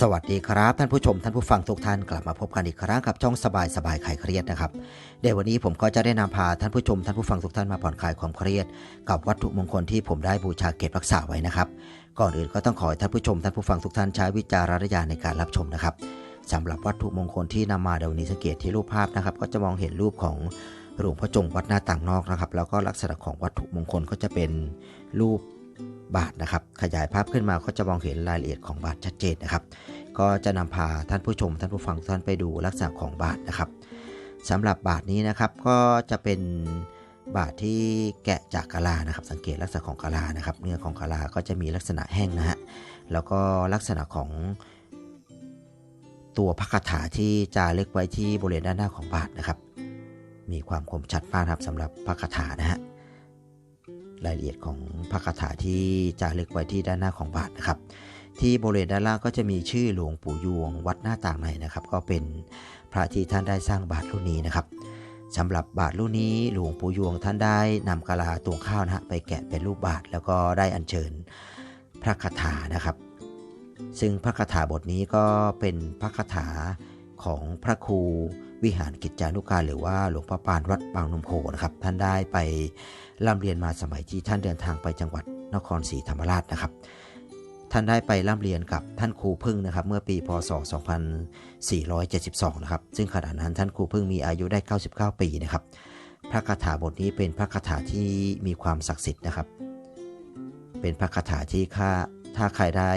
สวัสดีครับ ท่านผู้ชมท่านผู้ฟังทุกท่านกลับมาพบกันอีกครั้งกับช่องสบายสบายคลายเครียดนะครับเดี๋ยววันนี้ผมก็จะได้นำพาท่านผู้ชมท่านผู้ฟังทุกท่านมาผ่อนคลายความเครียด กับวัตถุมงคลที่ผมได้บูชาเก็บรักษาไว้นะครับก่อนอื่นก็ต้องขอให้ท่านผู้ชมท่านผู้ฟังทุกท่านใช้วิจารณญาณในการรับชมนะครับสำหรับวัตถุมงคลที่นำมาเดี๋ยวนี้สังเกตที่รูปภาพนะครับ ก็จะมองเห็นรูปของหลวงพ่อจงวัดหน้าต่างนอกนะครับ แล้วก็ลักษณะของวัตถุมงคลก็จะเป็นรูป บาทนะครับ ขยายภาพขึ้นมาก็จะมองเห็นรายละเอียดของบาทชัดเจนนะครับ ก็จะนำพาท่านผู้ชม ท่านผู้ฟังท่านไปดูลักษณะของบาทนะครับสำหรับบาทนี้นะครับก็จะเป็นบาทที่แกะจากกะลานะครับ สังเกตลักษณะของกะลานะครับ เนื้อของกะลาก็จะมีลักษณะแห้งนะฮะแล้วก็ลักษณะของตัวพระคาถาที่จารึกไว้ที่บริเวณด้านหน้าของบาทนะครับ มีความคมชัดมากครับสำหรับพระคาถานะฮะ รายละเอียดของพระคาถาที่จารึกไว้ที่ด้านหน้าของบาทนะครับ ที่บริเวณด้านล่างก็จะมีชื่อหลวงปู่ยวงวัดหน้าต่างในนะครับ ก็เป็นพระที่ท่านได้สร้างบาทรุ่นนี้นะครับสำหรับบาทรุ่นนี้หลวงปู่ยวงท่านได้นำกะลาตวงข้าวนะฮะไปแกะเป็นรูปบาทแล้วก็ได้อัญเชิญพระคาถานะครับ ซึ่งพระคาถาบทนี้ก็เป็นพระคาถา ของพระครูวิหารกิจจานุการหรือว่าหลวงพ่อปานวัดบางนมโคนะครับ ท่านได้ไปร่ำเรียนมาสมัยที่ท่านเดินทางไปจังหวัดนครศรีธรรมราชนะครับ ท่านได้ไปร่ำเรียนกับท่านครูพึ่งนะครับ เมื่อปีพศ 2472 นะครับ ซึ่งขณะนั้นท่านครูพึ่งมีอายุได้ 99 ปีนะครับ พระคาถาบทนี้เป็นพระคาถาที่มีความศักดิ์สิทธิ์นะครับ เป็นพระคาถาที่ข้าถ้าใครได้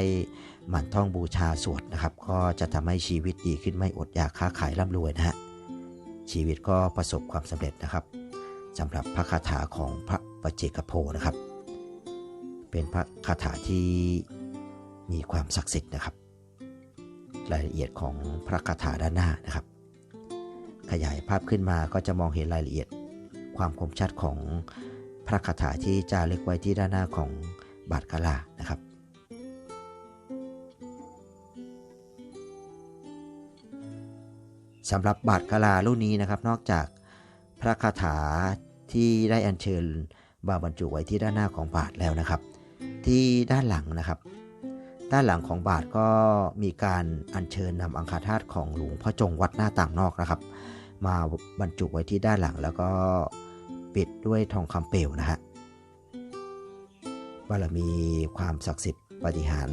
หมั่นท่องบูชาสวดนะครับ ก็จะทำให้ชีวิตดีขึ้นไม่อดอยากค้าขายร่ำรวยนะฮะชีวิตก็ประสบความสำเร็จนะครับสำหรับพระคาถาของพระปเจกโพนะครับ เป็นพระคาถาที่มีความศักดิ์สิทธิ์นะครับ รายละเอียดของพระคาถาด้านหน้านะครับ ขยายภาพขึ้นมาก็จะมองเห็นรายละเอียดความคมชัดของพระคาถาที่จารึกไว้ที่ด้านหน้าของบาทกาลานะครับ สำหรับบาทกาลารุ่นนี้นะครับ นอกจากพระคาถาที่ได้อัญเชิญบาบรรจุไว้ที่ด้านหน้าของบาทแล้วนะครับ ที่ด้านหลังนะครับ ด้านหลังของบาทก็มีการอัญเชิญนำอังคาธาตุของหลวงพ่อจงวัดหน้าต่างนอกนะครับ มาบรรจุไว้ที่ด้านหลังแล้วก็ปิดด้วยทองคำเปลวนะฮะบารมีความศักดิ์สิทธิ์ปฏิหาร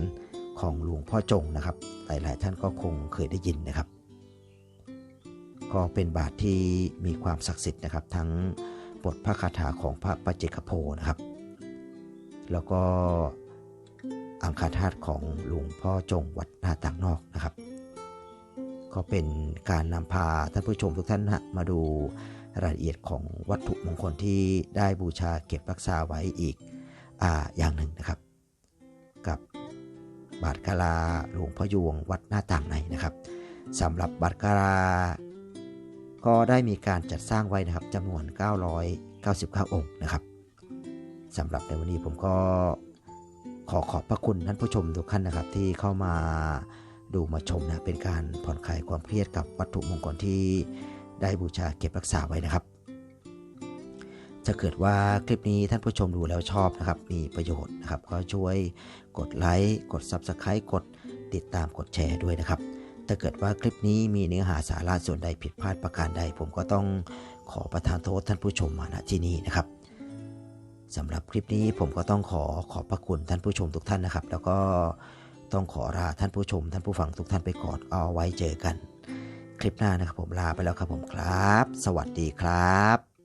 ของหลวงพ่อจงนะครับ หลาย ๆ ท่านก็คงเคยได้ยินนะครับ ก็เป็นบาทที่มีความศักดิ์สิทธิ์นะครับ ทั้งบทพระคาถาของพระปเจกโพนะครับ แล้วก็อังคาธาตุของหลวงพ่อจงวัดหน้าต่างนอกนะครับ ก็เป็นการนำพาท่านผู้ชมทุกท่านนะมาดูรายละเอียดของวัตถุมงคลที่ได้บูชาเก็บรักษาไว้อีกออย่างหนึ่งนะครับ กับบาทกาลาหลวงพ่อยวงวัดหน้าต่างในนะครับสำหรับบาทกาลา ก็ได้มีการจัดสร้างไว้นะครับจำนวน 999 องค์นะครับสำหรับในวันนี้ผมก็ขอขอบพระคุณท่านผู้ชมทุกท่านนะครับ ที่เข้ามาดูมาชมนะเป็นการผ่อนคลายความเครียดกับวัตถุมงคลที่ได้บูชาเก็บรักษาไว้นะครับถ้าเกิดว่าคลิปนี้ท่านผู้ชมดูแล้วชอบนะครับ มีประโยชน์นะครับ ก็ช่วยกดไลค์กด Subscribe กดติดตามกดแชร์ด้วยนะครับ ถ้าเกิดว่าคลิปนี้มีเนื้อหาสาระส่วนใดผิดพลาดประการใด ผมก็ต้องขอประทานโทษท่านผู้ชมมาณที่นี้นะครับสำหรับคลิปนี้ผมก็ต้องขอขอบพระคุณท่านผู้ชมทุกท่านนะครับ แล้วก็ต้องขอลาท่านผู้ชม ท่านผู้ฟังทุกท่านไปก่อนเอาไว้เจอกัน คลิปหน้านะครับผมลาไปแล้วครับผมครับ สวัสดีครับ